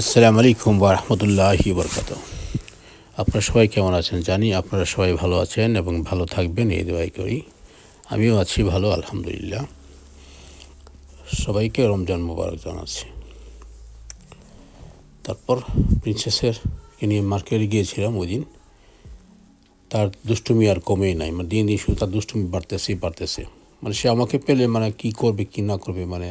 আসসালামু আলাইকুম ওয়া রাহমাতুল্লাহি ওয়া বারাকাতুহু। আপনারা সবাই কেমন আছেন জানি? আপনারা সবাই ভালো আছেন এবং ভালো থাকবেন, এই দোয়াই করি। আমিও আছি ভালো, আলহামদুলিল্লাহ। সবাইকে রমজান মোবারক জানাচ্ছি। তারপর প্রিন্সেসের নিয়ে মার্কেটে গিয়েছিলাম ওই দিন তার দুষ্টুমি আর কমেই নাই। মানে দিন দিন শুধু তার দুষ্টুমি বাড়তেছেই বাড়তেছে। মানে সে আমাকে পেলে মানে কি করবে, কি না করবে মানে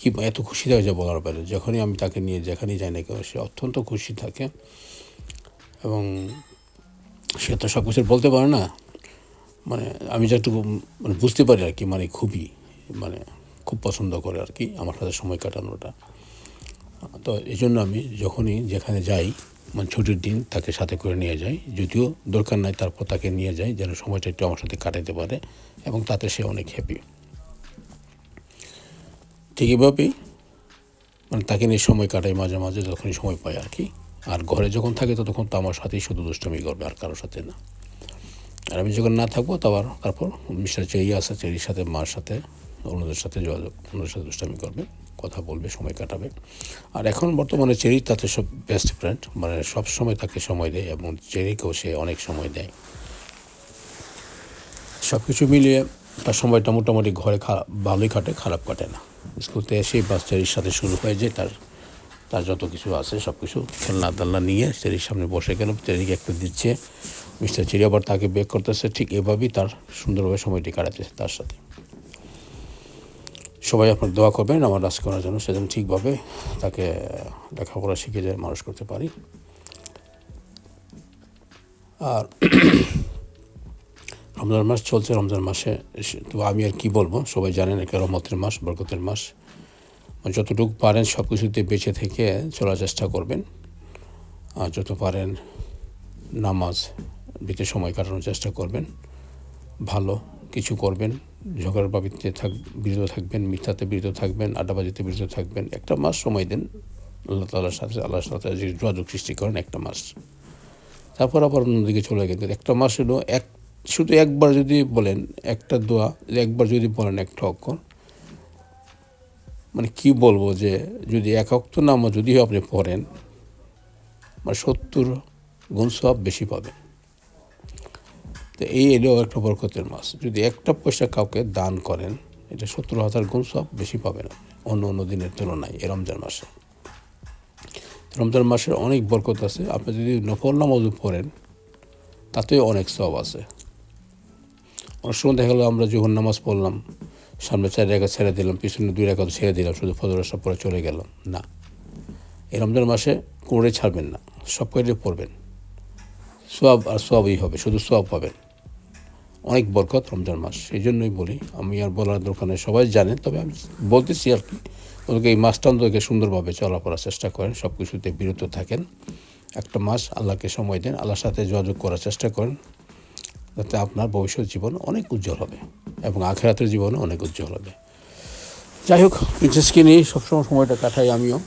কি এত খুশি থাকে যে বলার বাইরে। যখনই আমি তাকে নিয়ে যেখানেই যাই না কেন, সে অত্যন্ত খুশি থাকে এবং সে তো সব কিছু বলতে পারে না। মানে আমি যেটুকু মানে বুঝতে পারি আর কি মানে খুবই মানে খুব পছন্দ করে আর কি, আমার সাথে সময় কাটানোটা। তো এই জন্য আমি যখনই যেখানে যাই মানে ছুটির দিন তাকে সাথে করে নিয়ে যাই। যদিও দরকার নাই তারপর তাকে নিয়ে যাই, যেন সময়টা একটু আমার সাথে কাটাতে পারে এবং তাতে সে অনেক হ্যাপি ঠিক এভাবেই মানে তাকে নিয়ে সময় কাটাই মাঝে মাঝে, যখনই সময় পাই আর কি। আর ঘরে যখন থাকে ততক্ষণ তো আমার সাথেই শুধু দুষ্টমি করবে আর কারোর সাথে না। আর আমি যখন না থাকব তারপর তারপর মিস্টার চেরি আছে, চেরির সাথে, মার সাথে, অন্যদের সাথে যোগাযোগ, অন্যদের সাথে দুষ্টামি করবে, কথা বলবে, সময় কাটাবে। আর এখন বর্তমানে চেরি তাতে সব বেস্ট ফ্রেন্ড মানে সব সময় তাকে সময় দেয় এবং চেরিকেও সে অনেক সময় দেয়। সব কিছু মিলিয়ে তার সময়টা মোটামুটি ঘরে ভালোই কাটে, খারাপ কাটে না। স্কুল এসে এসেই বাস চেরির সাথে শুরু হয়ে যায়। তার তার যত কিছু আছে, সব কিছু খেলনা দালনা নিয়ে চেরির সামনে বসে গেল। চেরিকে একটু দিচ্ছে, মিস্টার চেরি আবার তাকে বেক করতেছে। ঠিক এভাবেই তার সুন্দরভাবে সময়টি কাটাতেছে তার সাথে। সবাই আপনার দোয়া করবেন, আমার রাজ করার জন্য সেজন্য ঠিকভাবে তাকে লেখাপড়া শিখে যায় মানুষ করতে পারি। আর রমজান মাস চলছে রমজান মাসে তো আমি আর কি বলব সবাই জানেন একে রহমতের মাস বরকতের মাস যতটুকু পারেন সব কিছুতে বেঁচে থেকে চলার চেষ্টা করবেন আর যত পারেন নামাজ দিতে সময় কাটানোর চেষ্টা করবেন ভালো কিছু করবেন ঝগড়ার বাবিতে থাক বিরত থাকবেন মিথ্যাতে বিরত থাকবেন আড্ডাবাজিতে বিরত থাকবেন একটা মাস সময় দেন আল্লাহ তালার সাথে আল্লাহর সাথে যোগাযোগ সৃষ্টি করেন একটা মাস তারপর আবার অন্যদিকে চলে গেলেন একটা মাস হলো এক শুধু একবার যদি বলেন একটা দোয়া একবার যদি বলেন একটা অক্ষর মানে কি বলব যে যদি এক অক্ত নামা যদিও আপনি পড়েন মানে সত্তর গুণ সব বেশি পাবেন। তো এই এলেও একটা বরকতের মাস। যদি একটা পয়সা কাউকে দান করেন, এটা সত্তর হাজার গুণ সব বেশি পাবেন অন্য অন্য দিনের তুলনায়, এই রমজান মাসে। রমজান মাসের অনেক বরকত আছে। আপনি যদি নফল নামাজও পড়েন, তাতেও অনেক সব আছে। অনেক সময় দেখা গেলো আমরা যখন নামাজ পড়লাম, সামনে চার রেখা ছেড়ে দিলাম পিছনে দুই রেখা ছেড়ে দিলাম, শুধু ফজর সব পরে চলে গেলাম না। এই রমজান মাসে কোনোটাই ছাড়বেন না, সব কয়টাই পড়বেন? সব আর সবই হবে, শুধু সব পাবেন। অনেক বরকত রমজান মাস, সেই জন্যই বলি, আমি আর বলার দরকার নেই, সবাই জানেন, তবে আমি বলতেছি আর কি ওদেরকে এই মাসটা অন্তকে সুন্দরভাবে চলাফেরার চেষ্টা করেন সব কিছুতে বিরত থাকেন। একটা মাস আল্লাহকে সময় দেন, আল্লাহর সাথে যোগাযোগ করার চেষ্টা করেন যাতে আপনার ভবিষ্যৎ জীবন অনেক উজ্জ্বল হবে এবং আখেরাতের জীবনে অনেক উজ্জ্বল হবে। যাই হোক প্রিন্সেসকে নিয়ে সবসময় সময়টা কাটাই আমিও।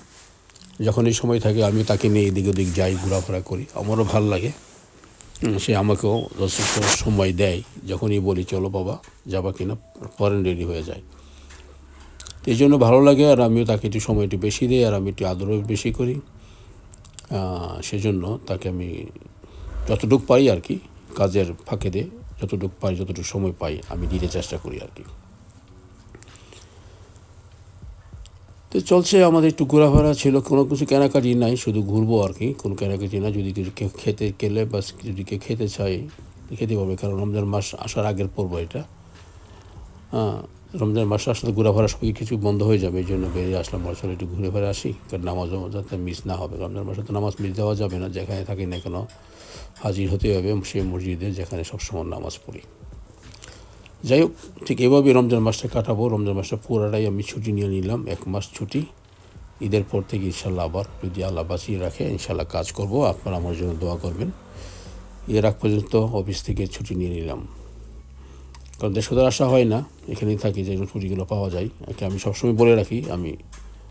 যখন এই সময় থাকে আমি তাকে নিয়ে এদিক ওদিক যাই, ঘোরাফেরা করি। আমারও ভালো লাগে। সে আমাকেও যথেষ্ট সময় দেয়। যখনই বলি, চলো বাবা, যাবা কিনা? ফরেন রেডি হয়ে যায়। এই জন্য ভালো লাগে আর আমিও তাকে একটু সময় একটু বেশি দিই আর আমি একটু আদরও বেশি করি। সেজন্য তাকে আমি যতটুকু পাই আর কি কাজের ফাঁকে দিয়ে যতটুকু পাই যতটুকু সময় পাই, আমি দিতে চেষ্টা করি আর কি। তো চলছে আমাদের একটু ঘোরাফেরা ছিল, কোনো কিছু কেনাকাটি নাই, শুধু ঘুরবো আর কি, কোনো কেনাকাটি না, যদি কেউ খেতে গেলে বা যদি কেউ খেতে চাই খেতে পাবে কারণ রমজান মাস আসার আগের পর্ব এটা। হ্যাঁ রমজান মাস আসলে ঘোরাফেরা সবই কিছু বন্ধ হয়ে যাবে? এই জন্য বেরিয়ে আসলাম বছর একটু ঘুরে ফেরে আসি। কারণ নামাজও যাতে মিস না হবে। রমজান মাসে তো নামাজ মিস দেওয়া যাবে না, যেখানে থাকি না কেন। হাজির হতে হবে সেই মসজিদে যেখানে সবসময় নামাজ পড়ি। যাই হোক, ঠিক এভাবে রমজান মাসটা কাটাবো। রমজান মাসটা পুরাটাই আমি ছুটি নিয়ে নিলাম, এক মাস ছুটি। ঈদের পর থেকে ইনশাল্লাহ আবার যদি আল্লাহ বাঁচিয়ে রাখে, ইনশাল্লাহ কাজ করব। আপনারা আমার জন্য দোয়া করবেন। এর আগ পর্যন্ত অফিস থেকে ছুটি নিয়ে নিলাম। কারণ দেশোদের আসা হয় না, এখানেই থাকি, যে ছুটিগুলো পাওয়া যায়। একে আমি সবসময় বলে রাখি, আমি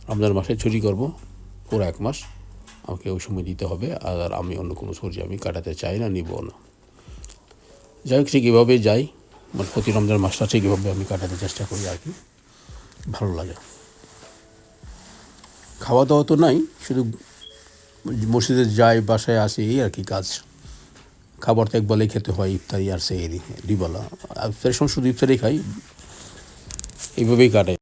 রমজান মাসে ছুটি করব, পুরো এক মাস। আমাকে ওই সময় দিতে হবে, আর আমি অন্য কোনো ছুটি আমি কাটাতে চাই না, নিবও না। যাই হোক, ঠিক এভাবেই যাই। মানে প্রতি রমজান মাসটা ঠিক এভাবে আমি কাটাতে চেষ্টা করি আর কি। ভালো লাগে। খাওয়া দাওয়া তো নাই, শুধু মসজিদে যাই, বাসায় আসি, এই আর কি কাজ। খাবার তো একবেলাই খেতে হয়, ইফতারি আর সেহেরি। বলা। আর ইফতারের সময় শুধু ইফতারি খাই। এইভাবেই কাটে